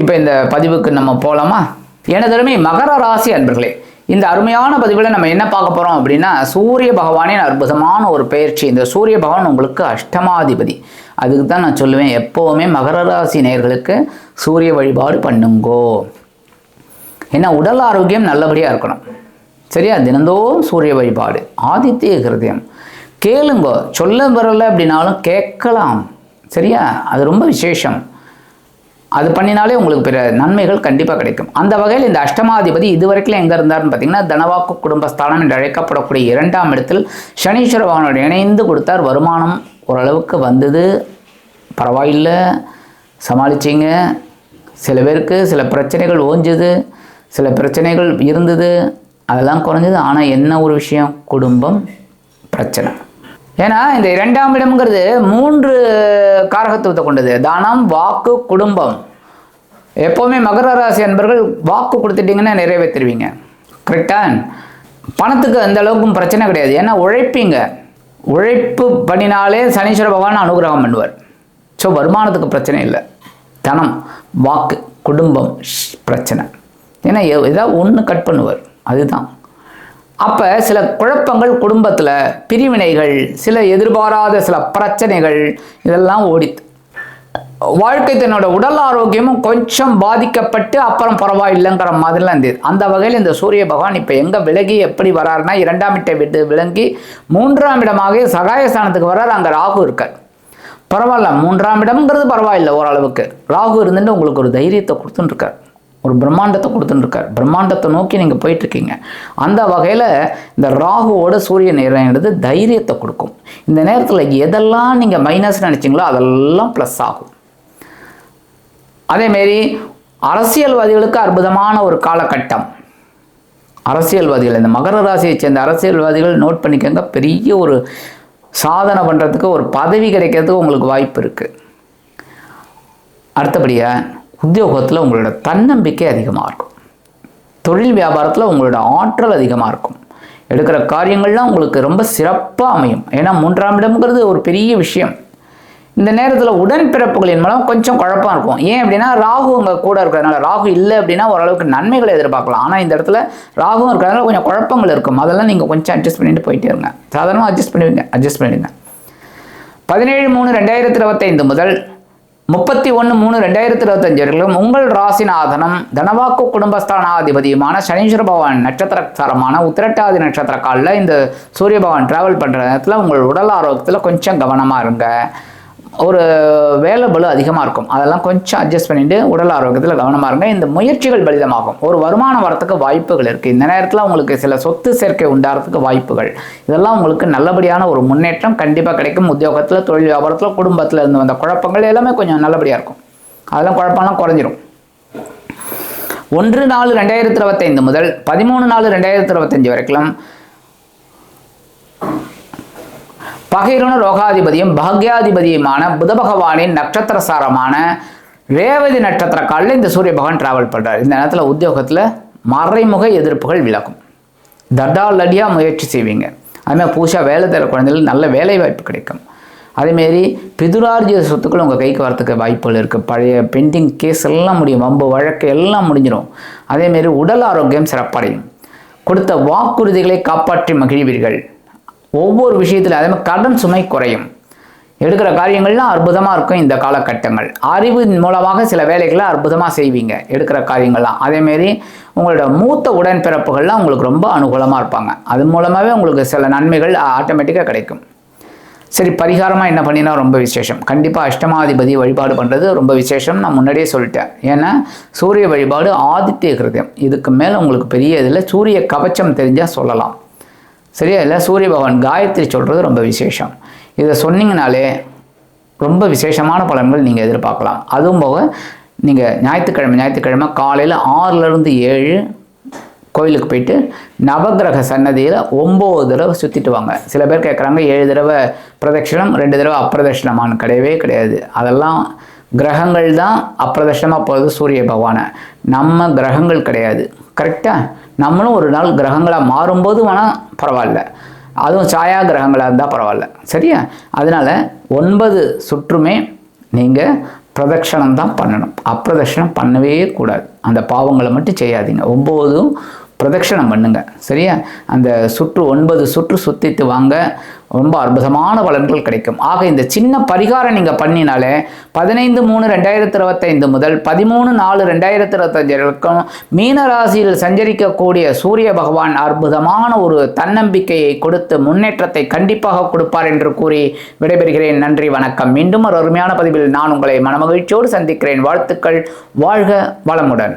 இப்போ இந்த பதிவுக்கு நம்ம போகலாமா எனதருமை மகர ராசி அன்பர்களே இந்த அருமையான பதிவில் நம்ம என்ன பார்க்க போகிறோம் அப்படின்னா சூரிய பகவானின் அற்புதமான ஒரு பயிற்சி. இந்த சூரிய பகவான் உங்களுக்கு அஷ்டமாதிபதி. அதுக்கு தான் நான் சொல்லுவேன் எப்போவுமே மகர ராசி நேர்களுக்கு சூரிய வழிபாடு பண்ணுங்கோ. ஏன்னா உடல் ஆரோக்கியம் நல்லபடியாக இருக்கணும். சரியா? தினந்தோறும் சூரிய வழிபாடு. ஆதித்ய ஹிருதயம். கேளுங்கோ சொல்ல வரல அப்படின்னாலும் கேட்கலாம். சரியா? அது ரொம்ப விசேஷம். அது பண்ணினாலே உங்களுக்கு பிற நன்மைகள் கண்டிப்பாக கிடைக்கும். அந்த வகையில் இந்த அஷ்டமாதிபதி இதுவரைக்கும் எங்கே இருந்தார்னு பார்த்தீங்கன்னா தனவாக்கு குடும்பஸ்தானம் என்று அழைக்கப்படக்கூடிய இரண்டாம் இடத்தில் சனீஸ்வர பகவானோடு இணைந்து கொடுத்தார். வருமானம் ஓரளவுக்கு வந்தது. பரவாயில்லை. சமாளிச்சிங்க. சில பேருக்கு சில பிரச்சனைகள் ஓஞ்சுது. சில பிரச்சனைகள் இருந்தது. அதெல்லாம் குறைஞ்சது. ஆனால் என்ன ஒரு விஷயம்? குடும்பம் பிரச்சனை. ஏன்னா இந்த இரண்டாம் இடம்ங்கிறது மூன்று காரகத்துவத்தை கொண்டது. தானம் வாக்கு குடும்பம். எப்போவுமே மகர ராசி அன்பர்கள் வாக்கு கொடுத்துட்டீங்கன்னா நிறைவேற்றிடுவீங்க கரெக்டா பணத்துக்கு அந்த அளவுக்கும் பிரச்சனை கிடையாது. ஏன்னா உழைப்பீங்க. உழைப்பு பண்ணினாலே சனீஸ்வர பகவான் அனுகிரகம் பண்ணுவார். ஸோ வருமானத்துக்கு பிரச்சனை இல்லை. தனம் வாக்கு குடும்பம் ஷ், பிரச்சனை. ஏன்னா ஏதாவது ஒன்று கட் பண்ணுவார். அதுதான். அப்போ சில குழப்பங்கள் குடும்பத்தில் பிரிவினைகள் சில எதிர்பாராத சில பிரச்சனைகள் இதெல்லாம் ஓடித்து வாழ்க்கை தன்னோட உடல் ஆரோக்கியமும் கொஞ்சம் பாதிக்கப்பட்டு அப்புறம் பரவாயில்லைங்கிற மாதிரிலாம் இருந்தது. அந்த வகையில் இந்த சூரிய பகவான் இப்போ எங்கே விலகி எப்படி வராருன்னா இரண்டாம் இடத்தை விட்டு விளங்கி மூன்றாம் இடமாக சகாயஸ்தானத்துக்கு வரார் அங்கே ராகு இருக்கார். பரவாயில்ல மூன்றாம் இடம்ங்கிறது பரவாயில்ல ஓரளவுக்கு. ராகு இருந்துட்டு உங்களுக்கு ஒரு தைரியத்தை கொடுத்துட்டுருக்கார் ஒரு பிரம்மாண்டத்தை கொடுத்துட்டுருக்கார். பிரம்மாண்டத்தை நோக்கி நீங்கள் போயிட்டுருக்கீங்க. அந்த வகையில் இந்த ராகுவோட சூரியன் இணைகிறது தைரியத்தை கொடுக்கும். இந்த நேரத்தில் எதெல்லாம் நீங்கள் மைனஸ் நினச்சிங்களோ அதெல்லாம் ப்ளஸ் ஆகும். அதேமாரி அரசியல்வாதிகளுக்கு அற்புதமான ஒரு காலகட்டம். அரசியல்வாதிகள் இந்த மகர ராசியை சேர்ந்த அரசியல்வாதிகள் நோட் பண்ணிக்கோங்க. பெரிய ஒரு சாதனை பண்ணுறதுக்கு ஒரு பதவி கிடைக்கிறதுக்கு உங்களுக்கு வாய்ப்பு இருக்குது அடுத்தபடியாக உத்தியோகத்தில் உங்களோட தன்னம்பிக்கை அதிகமாக இருக்கும். தொழில் வியாபாரத்தில் உங்களோட ஆற்றல் அதிகமாக இருக்கும். எடுக்கிற காரியங்கள்லாம் உங்களுக்கு ரொம்ப சிறப்பாக அமையும். ஏன்னா மூன்றாம் இடம்ங்கிறது ஒரு பெரிய விஷயம். இந்த நேரத்தில் உடன்பிறப்புகளின் மூலம் கொஞ்சம் குழப்பம் இருக்கும். ஏன் அப்படின்னா ராகு உங்கள் கூட இருக்கிறதுனால ராகு இல்லை அப்படின்னா ஓரளவுக்கு நன்மைகளை எதிர்பார்க்கலாம். ஆனால் இந்த இடத்துல ராகுவும் இருக்கிறதுனால கொஞ்சம் குழப்பங்கள் இருக்கும். அதெல்லாம் நீங்கள் கொஞ்சம் அட்ஜஸ்ட் பண்ணிட்டு போயிட்டே இருங்க. சாதாரணமாக அட்ஜஸ்ட் பண்ணுவீங்க அட்ஜஸ்ட் பண்ணிடுங்க. பதினேழு மூணு ரெண்டாயிரத்தி இருபத்தைந்து முதல் முப்பத்தி ஒன்று மூணு ரெண்டாயிரத்தி இருபத்தஞ்சு வரைக்கும் உங்கள் ராசிநாதனம் தனவாக்கு குடும்பஸ்தானாதிபதியுமான சனீஸ்வர பகவான் நட்சத்திரக்காரமான உத்திரட்டாதி நட்சத்திர காலில் இந்த சூரிய பகவான் டிராவல் பண்ணுற நேரத்தில் உங்கள் உடல் ஆரோக்கியத்தில் கொஞ்சம் கவனமாக இருங்க. ஒரு வேலை பலு அதிகமாக இருக்கும். அதெல்லாம் கொஞ்சம் அட்ஜஸ்ட் பண்ணிட்டு உடல் ஆரோக்கியத்தில் கவனமாக இருங்க. இந்த முயற்சிகள் பலிதமாகும். ஒரு வருமானம் வரத்துக்கு வாய்ப்புகள் இருக்குது இந்த நேரத்தில் உங்களுக்கு சில சொத்து சேர்க்கை உண்டாகிறதுக்கு வாய்ப்புகள். இதெல்லாம் உங்களுக்கு நல்லபடியான ஒரு முன்னேற்றம் கண்டிப்பாக கிடைக்கும். உத்தியோகத்தில் தொழில் வியாபாரத்தில் குடும்பத்தில் இருந்து வந்த குழப்பங்கள் எல்லாமே கொஞ்சம் நல்லபடியாக இருக்கும். அதெல்லாம் குழப்பம்லாம் குறைஞ்சிரும். ஒன்று நாலு ரெண்டாயிரத்தி இருபத்தைந்து முதல் பதிமூணு நாலு ரெண்டாயிரத்தி இருபத்தஞ்சு வரைக்கும் பகிரன ரோகாதிபதியும் பாக்யாதிபதியுமான புத பகவானின் நட்சத்திர சாரமான ரேவதி நட்சத்திர காலில் இந்த சூரிய பகவான் டிராவல் பண்ணுறார் இந்த நேரத்தில் உத்தியோகத்தில் மறைமுக எதிர்ப்புகள் விளக்கும் தடாலடியாக முயற்சி செய்வீங்க. அதுமாதிரி பூஷா வேலை தர குழந்தைகளுக்கு நல்ல வேலை வாய்ப்பு கிடைக்கும். அதேமாரி பிதுரார்ஜித சொத்துக்கள் உங்கள் கைக்கு வரத்துக்கு வாய்ப்புகள் இருக்குது பழைய பெண்டிங் கேஸ் எல்லாம் முடியும். வம்பு வழக்கு எல்லாம் முடிஞ்சிடும் அதேமாரி உடல் ஆரோக்கியம் சிறப்படையும். கொடுத்த வாக்குறுதிகளை காப்பாற்றி மகிழ்வீர்கள். ஒவ்வொரு விஷயத்தில் அதே மாதிரி கடன் சுமை குறையும். எடுக்கிற காரியங்கள்லாம் அற்புதமாக இருக்கும் இந்த காலகட்டங்கள். அறிவின் மூலமாக சில வேலைகளை அற்புதமாக செய்வீங்க எடுக்கிற காரியங்கள்லாம். அதேமாரி உங்களோட மூத்த உடன்பிறப்புகள்லாம் உங்களுக்கு ரொம்ப அனுகூலமாக இருப்பாங்க. அது மூலமாகவே உங்களுக்கு சில நன்மைகள் ஆட்டோமேட்டிக்காக கிடைக்கும். சரி பரிகாரமாக என்ன பண்ணினா ரொம்ப விசேஷம். கண்டிப்பாக அஷ்டமாதிபதி வழிபாடு பண்ணுறது ரொம்ப விசேஷம். நான் முன்னாடியே சொல்லிட்டேன். ஏன்னா சூரிய வழிபாடு ஆதித்ய கிருதம் இதுக்கு மேலே உங்களுக்கு பெரிய இதில் சூரிய கவச்சம் தெரிஞ்சால் சொல்லலாம். சரியா? இல்லை சூரிய பகவான் காயத்ரி சொல்கிறது ரொம்ப விசேஷம். இதை சொன்னீங்கனாலே ரொம்ப விசேஷமான பலன்கள் நீங்கள் எதிர்பார்க்கலாம். அதுவும் போக நீங்கள் ஞாயிற்றுக்கிழமை ஞாயிற்றுக்கிழமை காலையில் ஆறுலேருந்து ஏழு கோயிலுக்கு போயிட்டு நவகிரக சன்னதியில் ஒம்பது தடவை சுற்றிட்டு வாங்க. சில பேர் கேட்குறாங்க ஏழு தடவை பிரதட்சிணம் ரெண்டு தடவை அப்பிரதட்சிணமானு கிடையவே கிடையாது. அதெல்லாம் கிரகங்கள் தான் அப்பிரதட்சணமாக போகிறது சூரிய பகவானை. நம்ம கிரகங்கள் கிடையாது. கரெக்டாக நம்மளும் ஒரு நாள் கிரகங்களாக மாறும்போது வேணால் பரவாயில்ல. அதுவும் சாயா கிரகங்களாக இருந்தால் பரவாயில்ல. சரியா? அதனால் ஒன்பது சுற்றுமே நீங்கள் பிரதட்சணம் தான் பண்ணணும். அப்பிரதட்சணம் பண்ணவே கூடாது. அந்த பாவங்களை மட்டும் செய்யாதீங்க. ஒம்போதும் பிரதட்சணம் பண்ணுங்க. சரியா? அந்த சுற்று ஒன்பது சுற்று சுத்தித்து வாங்க. ரொம்ப அற்புதமான பலன்கள் கிடைக்கும். ஆக இந்த சின்ன பரிகாரம் நீங்கள் பண்ணினாலே பதினைந்து மூணு ரெண்டாயிரத்தி இருபத்தைந்து முதல் பதிமூணு நாலு ரெண்டாயிரத்தி இருபத்தஞ்சு வரைக்கும் மீனராசியில் சஞ்சரிக்கக்கூடிய சூரிய பகவான் அற்புதமான ஒரு தன்னம்பிக்கையை கொடுத்து முன்னேற்றத்தை கண்டிப்பாக கொடுப்பார் என்று கூறி விடைபெறுகிறேன். நன்றி வணக்கம். மீண்டும் ஒரு அருமையான பதிவில் நான் உங்களை மனமகிழ்ச்சியோடு சந்திக்கிறேன். வாழ்த்துக்கள். வாழ்க வளமுடன்.